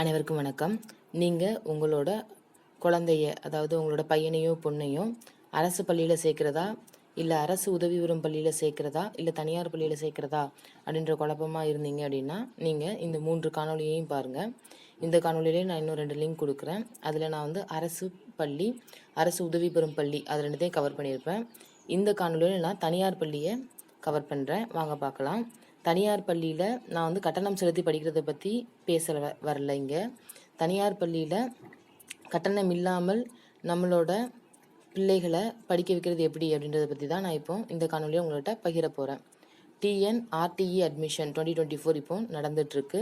அனைவருக்கும் வணக்கம். நீங்கள் உங்களோட குழந்தைய அதாவது உங்களோட பையனையோ பொண்ணையோ அரசு பள்ளியில் சேர்க்குறதா? இல்லை அரசு உதவி பெறும் பள்ளியில் சேர்க்குறதா? இல்லை தனியார் பள்ளியில் சேர்க்குறதா? அப்படின்ற குழப்பமாக இருந்தீங்க அப்படின்னா நீங்கள் இந்த மூன்று காணொலியையும் பாருங்கள் இந்த காணொலியிலே நான் இன்னும் ரெண்டு லிங்க் கொடுக்குறேன். அதில் நான் வந்து அரசு பள்ளி அரசு உதவி பெறும் பள்ளி அது ரெண்டுத்தையும் கவர் பண்ணியிருப்பேன். இந்த காணொலியில் நான் தனியார் பள்ளியை கவர் பண்ணுறேன் வாங்க பார்க்கலாம். தனியார் பள்ளியில் நான் வந்து கட்டணம் செலுத்தி படிக்கிறத பற்றி பேச வ- வரல இங்கே. தனியார் பள்ளியில் கட்டணம் இல்லாமல் நம்மளோட பிள்ளைகளை படிக்க வைக்கிறது எப்படி அப்படின்றத பற்றி தான் நான் இப்போ இந்த காணொலியை உங்கள்கிட்ட பகிர போகிறேன் TNRTE admission twenty twenty four இப்போ நடந்துட்டுருக்கு.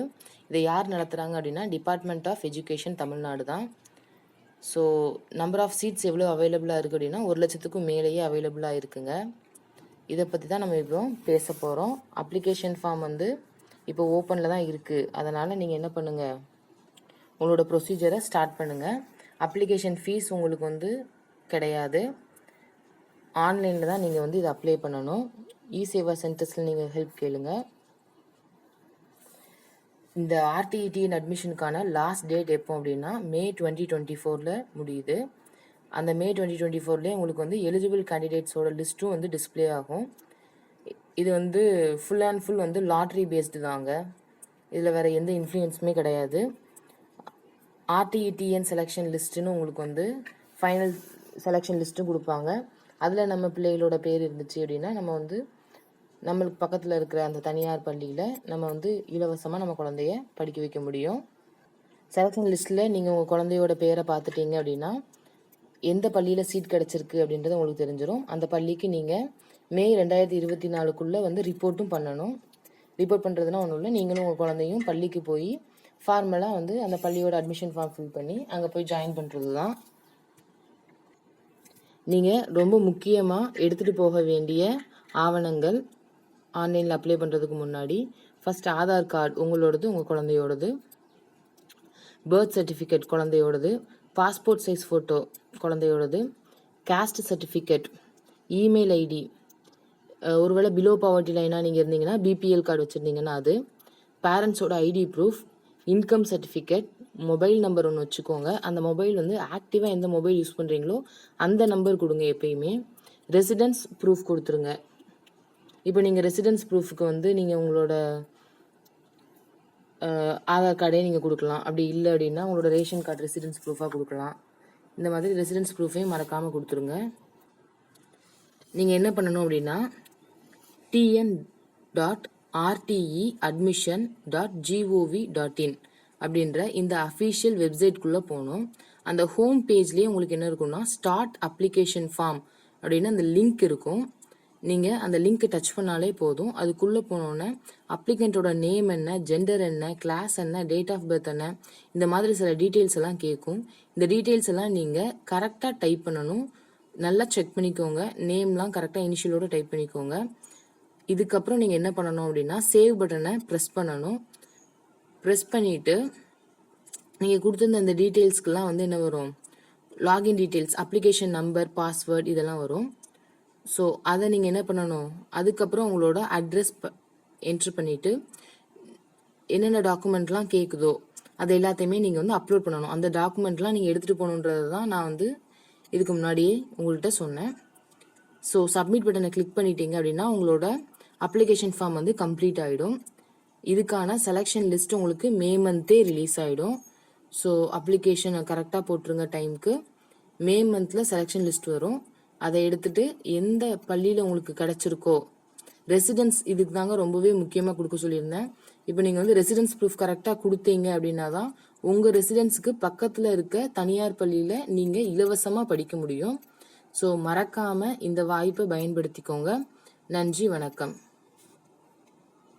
இதை யார் நடத்துகிறாங்க அப்படின்னா டிபார்ட்மெண்ட் ஆஃப் எஜுகேஷன் தமிழ்நாடு தான். ஸோ நம்பர் ஆஃப் சீட்ஸ் எவ்வளோ அவைலபிளாக இருக்குது அப்படின்னா ஒரு லட்சத்துக்கும் மேலேயே அவைலபிளாக இருக்குங்க. இதை பற்றி தான் நம்ம இப்போ பேச போகிறோம் அப்ளிகேஷன் ஃபார்ம் வந்து இப்போ ஓப்பனில் தான் இருக்குது அதனால் நீங்கள் என்ன பண்ணுங்கள் உங்களோட ப்ரொசீஜரை ஸ்டார்ட் பண்ணுங்கள் அப்ளிகேஷன் ஃபீஸ் உங்களுக்கு வந்து கிடையாது. ஆன்லைனில் தான் நீங்கள் வந்து இதை அப்ளை பண்ணணும். இ சேவா சென்டர்ஸில் நீங்கள் ஹெல்ப் கேளுங்க. இந்த ஆர்டிஇடிஎன் அட்மிஷனுக்கான லாஸ்ட் டேட் எப்போ அப்படின்னா மே டுவெண்ட்டி டுவெண்ட்டி ஃபோரில் முடியுது. அந்த மே டுவெண்ட்டி டுவெண்ட்டி ஃபோர்லேயே உங்களுக்கு வந்து எலிஜிபிள் கேண்டிடேட்ஸோட லிஸ்ட்டும் வந்து டிஸ்ப்ளே ஆகும். இது வந்து ஃபுல் அண்ட் ஃபுல் வந்து லாட்ரி பேஸ்டு தாங்க. இதில் வேறு எந்த இன்ஃப்ளூயன்ஸுமே கிடையாது. ஆர்டிஇடிஎன் செலெக்ஷன் லிஸ்ட்டுன்னு உங்களுக்கு வந்து ஃபைனல் செலெக்ஷன் லிஸ்ட்டும் கொடுப்பாங்க. அதில் நம்ம பிள்ளைகளோட பேர் இருந்துச்சு அப்படின்னா நம்ம வந்து நம்மளுக்கு பக்கத்தில் இருக்கிற அந்த தனியார் பள்ளியில் நம்ம வந்து இலவசமாக நம்ம குழந்தைய படிக்க வைக்க முடியும். செலெக்ஷன் லிஸ்ட்டில் நீங்கள் உங்கள் குழந்தையோட பேரை பார்த்துட்டீங்க அப்படின்னா எந்த பள்ளியில் சீட் கிடச்சிருக்கு அப்படின்றது உங்களுக்கு தெரிஞ்சிடும் அந்த பள்ளிக்கு நீங்கள் மே ரெண்டாயிரத்தி இருபத்தி நாலுக்குள்ளே வந்து ரிப்போர்ட்டும் பண்ணணும். ரிப்போர்ட் பண்ணுறதுனா ஒன்றும் இல்லை. நீங்களும் உங்கள் குழந்தையும் பள்ளிக்கு போய் ஃபார்மலாக வந்து அந்த பள்ளியோட அட்மிஷன் ஃபார்ம் ஃபில் பண்ணி அங்கே போய் ஜாயின் பண்ணுறது தான் நீங்கள் ரொம்ப முக்கியமாக எடுத்துகிட்டு போக வேண்டிய ஆவணங்கள் ஆன்லைனில் அப்ளை பண்ணுறதுக்கு முன்னாடி ஃபஸ்ட் ஆதார் கார்டு உங்களோடது உங்கள் குழந்தையோடது பர்த் சர்டிஃபிகேட் குழந்தையோடது பாஸ்போர்ட் சைஸ் ஃபோட்டோ குழந்தையோடது காஸ்ட் சர்டிஃபிகேட் இமெயில் ஐடி ஒருவேளை பிலோ பாவர்ட்டி லைனாக நீங்கள் இருந்தீங்கன்னா பிபிஎல் கார்டு வச்சுருந்தீங்கன்னா அது. பேரண்ட்ஸோட ID proof income certificate mobile number ஒன்று வச்சுக்கோங்க. அந்த மொபைல் வந்து ஆக்டிவாக எந்த மொபைல் யூஸ் பண்ணுறீங்களோ அந்த நம்பர் கொடுங்க எப்பயுமே. ரெசிடென்ஸ் ப்ரூஃப் கொடுத்துருங்க. இப்போ நீங்கள் ரெசிடென்ஸ் ப்ரூஃபுக்கு வந்து நீங்கள் உங்களோட ஆதார் கார்டே நீங்கள் கொடுக்கலாம். அப்படி இல்லை அப்படின்னா உங்களோட ரேஷன் கார்டு ரெசிடென்ஸ் ப்ரூஃபாக கொடுக்கலாம். இந்த மாதிரி ரெசிடென்ஸ் ப்ரூஃபையும் மறக்காமல் கொடுத்துருங்க. நீங்கள் என்ன பண்ணணும் அப்படின்னா TN dot RTE admission dot GOV dot in அப்படின்ற இந்த அஃபீஷியல் வெப்சைட்குள்ளே போகணும். அந்த ஹோம் பேஜ்லேயே உங்களுக்கு என்ன இருக்கும்னா ஸ்டார்ட் அப்ளிகேஷன் ஃபார்ம் அப்படின்னு அந்த லிங்க் இருக்கும். நீங்கள் அந்த லிங்க்கை டச் பண்ணாலே போதும். அதுக்குள்ளே போனோன்னே அப்ளிகண்ட்டோட நேம் என்ன ஜெண்டர் என்ன கிளாஸ் என்ன டேட் ஆஃப் பர்த் என்ன இந்த மாதிரி சில டீட்டெயில்ஸ் எல்லாம் கேட்கும் இந்த டீட்டெயில்ஸ் எல்லாம் நீங்கள் கரெக்டாக டைப் பண்ணணும். நல்லா செக் பண்ணிக்கோங்க. நேம்லாம் கரெக்டாக இனிஷியலோட டைப் பண்ணிக்கோங்க. இதுக்கப்புறம் நீங்கள் என்ன பண்ணணும் அப்படின்னா சேவ் பட்டனை ப்ரெஸ் பண்ணணும். ப்ரெஸ் பண்ணிவிட்டு நீங்கள் கொடுத்துருந்த அந்த டீட்டெயில்ஸ்க்கெலாம் வந்து என்ன வரும்? Login details application number password இதெல்லாம் வரும். ஸோ அதை நீங்கள் என்ன பண்ணணும்? அதுக்கப்புறம் உங்களோட அட்ரஸ் என்ட்ரு பண்ணிவிட்டு என்னென்ன டாக்குமெண்ட்லாம் கேட்குதோ அது எல்லாத்தையுமே நீங்கள் வந்து அப்லோட் பண்ணணும். அந்த டாக்குமெண்ட்லாம் நீங்கள் எடுத்துகிட்டு போகணுன்றது தான் நான் வந்து இதுக்கு முன்னாடியே உங்கள்கிட்ட சொன்னேன். ஸோ சப்மிட் பட்டனை கிளிக் பண்ணிட்டீங்க அப்படின்னா உங்களோட அப்ளிகேஷன் ஃபார்ம் வந்து கம்ப்ளீட் ஆகிடும் இதுக்கான செலெக்ஷன் லிஸ்ட் உங்களுக்கு மே மந்த்தே ரிலீஸ் ஆகிடும் ஸோ அப்ளிகேஷனை கரெக்டாக போட்டுருங்க டைம்க்கு மே மந்தில் செலெக்ஷன் லிஸ்ட் வரும். அதை எடுத்துட்டு எந்த பள்ளியில் உங்களுக்கு கிடைச்சிருக்கோ ரெசிடென்ஸ் இதுக்கு தாங்க ரொம்பவே முக்கியமாக கொடுக்க சொல்லியிருந்தேன். இப்போ நீங்கள் வந்து ரெசிடென்ஸ் ப்ரூஃப் கரெக்டாக கொடுத்தீங்க அப்படின்னா தான் உங்கள் ரெசிடென்ஸுக்கு பக்கத்தில் இருக்க தனியார் பள்ளியில் நீங்கள் இலவசமாக படிக்க முடியும். ஸோ மறக்காமல் இந்த வாய்ப்பை பயன்படுத்திக்கோங்க. நன்றி வணக்கம்.